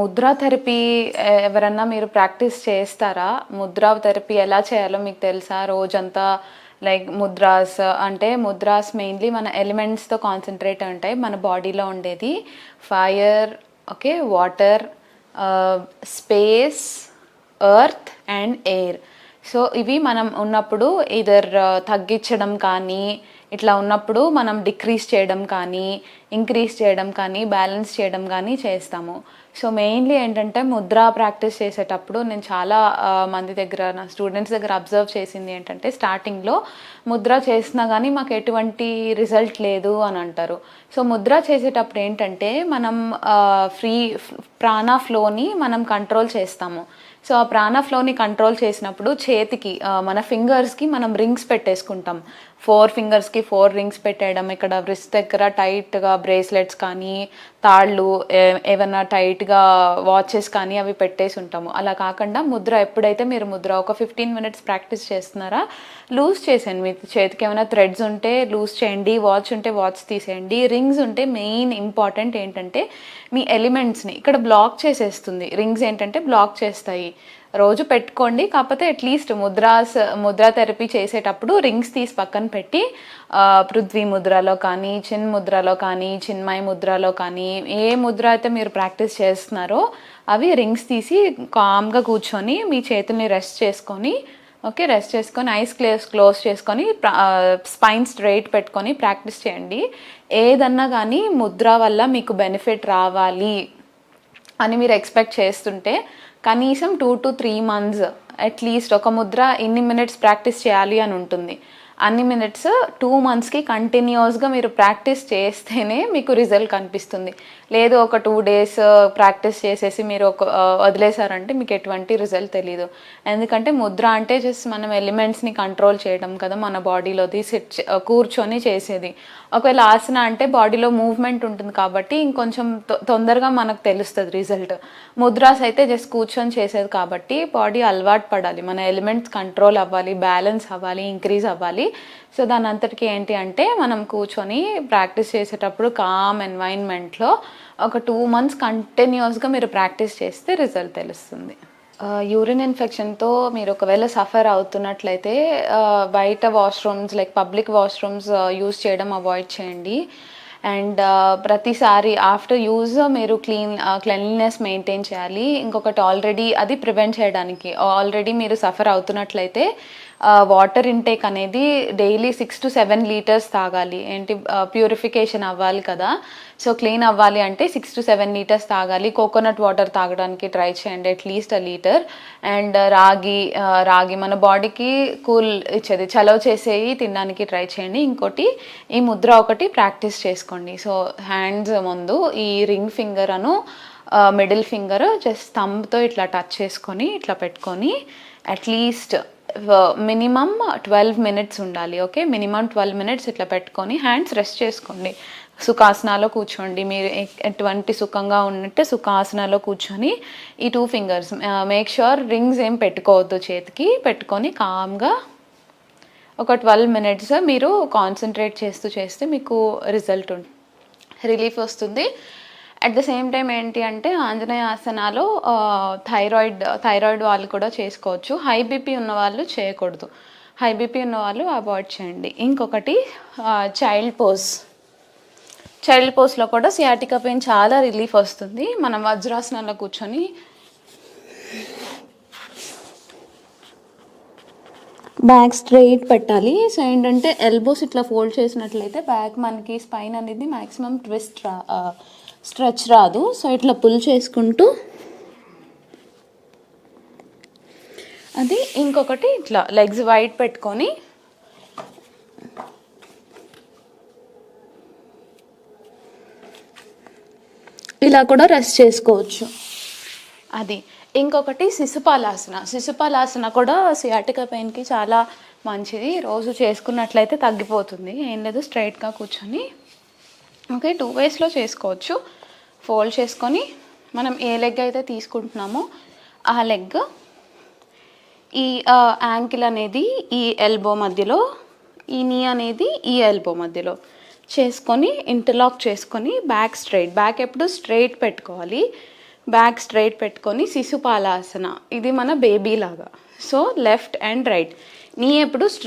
Mudra therapy ఎవరన్నా మీరు practice చేస్తారా? ముద్రా థెరపీ ఎలా చేయాలో మీకు తెలుసా? రోజంతా లైక్ ముద్రాస్ అంటే ముద్రాస్ మెయిన్లీ మన ఎలిమెంట్స్తో కాన్సన్ట్రేట్ ఉంటాయి మన బాడీలో ఉండేది. Fire okay water space earth and air. So ఇవి మనం ఉన్నప్పుడు ఇదర్ uh, తగ్గించడం కానీ ఇట్లా ఉన్నప్పుడు మనం డిక్రీజ్ చేయడం కానీ ఇంక్రీజ్ చేయడం కానీ బ్యాలెన్స్ చేయడం కానీ చేస్తాము. సో మెయిన్లీ ఏంటంటే ముద్ర ప్రాక్టీస్ చేసేటప్పుడు నేను చాలా uh, మంది దగ్గర నా స్టూడెంట్స్ దగ్గర అబ్జర్వ్ చేసింది ఏంటంటే స్టార్టింగ్లో ముద్ర చేసినా కానీ మాకు ఎటువంటి రిజల్ట్ లేదు అని అంటారు. సో ముద్ర చేసేటప్పుడు ఏంటంటే మనం uh, ఫ్రీ ప్రాణ ఫ్లోని మనం కంట్రోల్ చేస్తాము. సో ఆ ప్రాణ ఫ్లోని కంట్రోల్ చేసినప్పుడు చేతికి మన ఫింగర్స్కి మనం రింగ్స్ పెట్టేసుకుంటాం. ఫోర్ ఫింగర్స్కి ఫోర్ రింగ్స్ పెట్టేయడం ఇక్కడ రిస్ట్ దగ్గర టైట్గా బ్రేస్లెట్స్ కానీ తాళ్ళు ఏమైనా టైట్గా వాచెస్ కానీ అవి పెట్టేసి ఉంటాము. అలా కాకుండా ముద్ర ఎప్పుడైతే మీరు ముద్ర ఒక ఫిఫ్టీన్ మినిట్స్ ప్రాక్టీస్ చేస్తున్నారా లూజ్ చేసేయండి. మీ చేతికి ఏమైనా థ్రెడ్స్ ఉంటే లూజ్ చేయండి వాచ్ ఉంటే వాచ్ తీసేయండి. రింగ్స్ ఉంటే మెయిన్ ఇంపార్టెంట్ ఏంటంటే మీ ఎలిమెంట్స్ని ఇక్కడ బ్లాక్ చేసేస్తుంది. రింగ్స్ ఏంటంటే బ్లాక్ చేస్తాయి. రోజు పెట్టుకోండి. కాకపోతే అట్లీస్ట్ ముద్రాస్ ముద్రా థెరపీ చేసేటప్పుడు రింగ్స్ తీసి పక్కన పెట్టి పృథ్వీ ముద్రలో కానీ చిన్ ముద్రలో కానీ చిన్మయ ముద్రలో కానీ ఏ ముద్ర అయితే మీరు ప్రాక్టీస్ చేస్తున్నారో అవి రింగ్స్ తీసి కామ్గా కూర్చొని మీ చేతుల్ని రెస్ట్ చేసుకొని ఓకే రెస్ట్ చేసుకొని ఐస్ క్లేస్ క్లోజ్ చేసుకొని స్పైన్ స్ట్రైట్ పెట్టుకొని ప్రాక్టీస్ చేయండి. ఏదన్నా కానీ ముద్ర వల్ల మీకు బెనిఫిట్ రావాలి. అని మీరు ఎక్స్పెక్ట్ చేస్తుంటే కనీసం two to three months at least ఒక ముద్ర ఎన్ని మినిట్స్ ప్రాక్టీస్ చేయాలి అని ఉంటుంది. అన్ని మినిట్స్ టూ మంత్స్కి కంటిన్యూస్గా మీరు ప్రాక్టీస్ చేస్తేనే మీకు రిజల్ట్ కనిపిస్తుంది. లేదు ఒక టూ డేస్ uh, ప్రాక్టీస్ చేసేసి మీరు ఒక uh, వదిలేశారంటే మీకు ఎటువంటి రిజల్ట్ తెలియదు ఎందుకంటే ముద్ర అంటే జస్ట్ మనం ఎలిమెంట్స్ని కంట్రోల్ చేయడం కదా మన బాడీలోది సిట్ uh, కూర్చొని చేసేది. ఒకవేళ ఆసన అంటే బాడీలో మూవ్మెంట్ ఉంటుంది కాబట్టి ఇంకొంచెం తొ- తొందరగా మనకు తెలుస్తుంది రిజల్ట్. ముద్రాస్ అయితే జస్ట్ కూర్చొని చేసేది కాబట్టి బాడీ అలవాటు పడాలి. మన ఎలిమెంట్స్ కంట్రోల్ అవ్వాలి బ్యాలెన్స్ అవ్వాలి ఇంక్రీజ్ అవ్వాలి. సో దాని అంతటికి ఏంటి అంటే మనం కూర్చొని ప్రాక్టీస్ చేసేటప్పుడు కామ్ ఎన్వైర్న్మెంట్లో ఒక టూ మంత్స్ కంటిన్యూస్గా మీరు ప్రాక్టీస్ చేస్తే రిజల్ట్ తెలుస్తుంది. యూరిన్ ఇన్ఫెక్షన్తో మీరు ఒకవేళ సఫర్ అవుతున్నట్లయితే బయట washrooms like public washrooms use చేయడం అవాయిడ్ చేయండి. అండ్ ప్రతిసారి ఆఫ్టర్ యూజ్ మీరు క్లీన్ క్లెన్లీనెస్ మెయింటైన్ చేయాలి. ఇంకొకటి ఆల్రెడీ అది ప్రివెంట్ చేయడానికి ఆల్రెడీ మీరు సఫర్ అవుతున్నట్లయితే వాటర్ ఇంటేక్ అనేది daily six to seven litres తాగాలి. ఏంటి? ప్యూరిఫికేషన్ అవ్వాలి కదా. సో క్లీన్ అవ్వాలి అంటే సిక్స్ టు సెవెన్ లీటర్స్ తాగాలి. కోకోనట్ వాటర్ తాగడానికి ట్రై చేయండి at least a litre and రాగి రాగి మన బాడీకి కూల్ ఇచ్చేది. చలవ చేసేవి తినడానికి ట్రై చేయండి. ఇంకోటి ఈ ముద్ర ఒకటి ప్రాక్టీస్ చేసుకోండి. సో హ్యాండ్స్ ముందు ఈ రింగ్ ఫింగర్ అను మిడిల్ ఫింగర్ జస్ట్ స్తంభతో ఇట్లా టచ్ చేసుకొని ఇట్లా పెట్టుకొని at least minimum twelve minutes ఉండాలి ఓకే మినిమం ట్వెల్వ్ మినిట్స్ ఇట్లా పెట్టుకొని హ్యాండ్స్ రెస్ట్ చేసుకోండి. సుఖాసనాలో కూర్చోండి. మీరు ఎటువంటి సుఖంగా ఉన్నట్టే సుఖాసనాలో కూర్చొని ఈ two fingers make sure rings ఏం పెట్టుకోవద్దు చేతికి పెట్టుకొని కామ్గా ఒక ట్వెల్వ్ మినిట్స్ మీరు కాన్సన్ట్రేట్ చేస్తూ చేస్తే మీకు రిజల్ట్ ఉంటుంది రిలీఫ్ వస్తుంది. అట్ ద సేమ్ టైం ఏంటి అంటే ఆంజనేయ ఆసనాలు థైరాయిడ్ థైరాయిడ్ వాళ్ళు కూడా చేసుకోవచ్చు. హై బీపీ ఉన్న వాళ్ళు చేయకూడదు. హై బీపీ ఉన్న వాళ్ళు అవాయిడ్ చేయండి. ఇంకొకటి చైల్డ్ పోజ్ చైల్డ్ పోస్లో కూడా సియాటికా పెయిన్ చాలా రిలీఫ్ వస్తుంది. మనం వజ్రాసనంలో కూర్చొని బ్యాక్ స్ట్రైట్ పెట్టాలి. సో ఏంటంటే ఎల్బోస్ ఇట్లా ఫోల్డ్ చేసినట్లయితే బ్యాక్ మనకి స్పైన్ అనేది మ్యాక్సిమం ట్విస్ట్ రా స్ట్రెచ్ రాదు. సో ఇట్లా పుల్ చేసుకుంటూ అది ఇంకొకటి ఇట్లా లెగ్స్ వైట్ పెట్టుకొని ఇలా కూడా రెస్ట్ చేసుకోవచ్చు. అది ఇంకొకటి శిశుపాలాసన. శిశుపాలాసన కూడా సియాటిక పెయిన్కి చాలా మంచిది. రోజు చేసుకున్నట్లయితే తగ్గిపోతుంది. ఏం లేదు స్ట్రైట్గా కూర్చొని ఓకే టూ వేస్లో చేసుకోవచ్చు. ఫోల్డ్ చేసుకొని మనం ఏ లెగ్ అయితే తీసుకుంటున్నామో ఆ లెగ్ ఈ యాంకిల్ అనేది ఈ ఎల్బో మధ్యలో ఈ నీ అనేది ఈ ఎల్బో మధ్యలో చేసుకొని ఇంటర్లాక్ చేసుకొని బ్యాక్ స్ట్రైట్ బ్యాక్ ఎప్పుడు స్ట్రైట్ పెట్టుకోవాలి. బ్యాక్ స్ట్రైట్ పెట్టుకొని శిశుపాలాసన. ఇది మన బేబీ లాగా. సో లెఫ్ట్ అండ్ రైట్ నీ ఎప్పుడు స్ట్రైట్